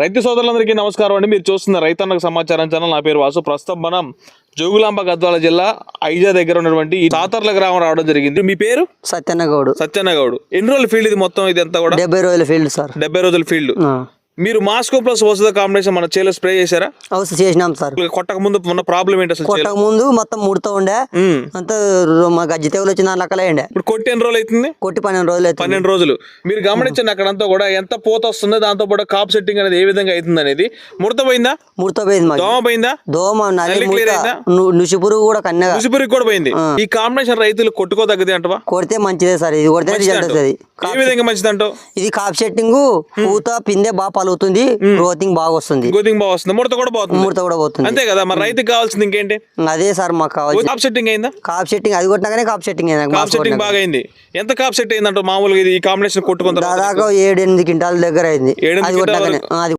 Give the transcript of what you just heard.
రైతు సోదరులందరికీ నమస్కారం అండి. మీరు చూస్తున్న రైతన్నకు సమాచారం ఛానల్ నా పేరు వాసు. ప్రస్తుతం మనం జోగులాంబ గద్వాల జిల్లా ఐజా దగ్గర ఉన్నటువంటి ఈ తాతర్ల గ్రామం రావడం జరిగింది. మీ పేరు? సత్యన్నగౌడు సత్యన్న గౌడ్. ఎన్ని రోజుల ఫీల్డ్ ఇది మొత్తం ఇది అంతా కూడా? డెబ్బై రోజుల ఫీల్డ్ సార్ డెబ్బై రోజుల ఫీల్డ్. మీరు మాస్కో ప్లస్ వసద కాంబినేషన్ మన చేలో స్ప్రే చేశారా? అవసరం చేసినాం సార్. కొట్టక ముందు ఉన్న ప్రాబ్లం ఏంటి అసలు? కొట్టక ముందు మొత్తం ముడతా ఉండే. అంత మా గజ్జి తెగులు వచ్చిన లెక్కలే ఉండే. ఇప్పుడు కొట్టి ఎన్ని రోజులు అవుతుంది? కొట్టి పన్నెండు రోజులు అవుతుంది. పన్నెండు రోజులు. మీరు గమనించండి అక్కడంతా కూడా ఎంత పోత వస్తుందో దాంతో పాటు కాప్ సెట్టింగ్ అనేది ఏ విధంగా అవుతుంది అనేది. ముడత పోయిందా? ముడత పోయింది దోమ పోయిందా? దోమ నల్లి నల్లి clear ముడత. అయిందా? ను- నుసి పురుగు కూడా కూడా పోయింది. ఈ కాంబినేషన్ రైతులు కొట్టుకోదగ్గది అంటవా? కొడితే మంచిదే సార్. ఇది కొడితే రిజల్ట్ వస్తుంది. ఏ విధంగా మంచిదంటావు? ఇది కాప్ సెట్టింగ్ పూత పిందె బాగా పలుకుతుంది గ్రోతింగ్ బాగా వస్తుంది గోధుమ బాగా వస్తుంది ముడత కూడా పోతుంది. ముడత కూడా పోతుంది. అంతే కదా మరి రైతుకి కావాల్సింది ఇంకేంటి? అదే సార్ మాకు కావాలి కాప్ సెట్టింగ్ అయిందా? కాప్ సెట్టింగ్ అది కొట్టినాకనే కాప్ సెట్టింగ్ కాప్ సెట్టింగ్ బాగా అయింది ఎంత కాప్ సెట్ అయిందంట మామూలుగా ఇది ఈ కాంబినేషన్ కొట్టుకున్న తర్వాత దాదాపు ఏడు ఎనిమిది క్వింటాల దగ్గర అయింది. అది కొట్టినాకనే. అది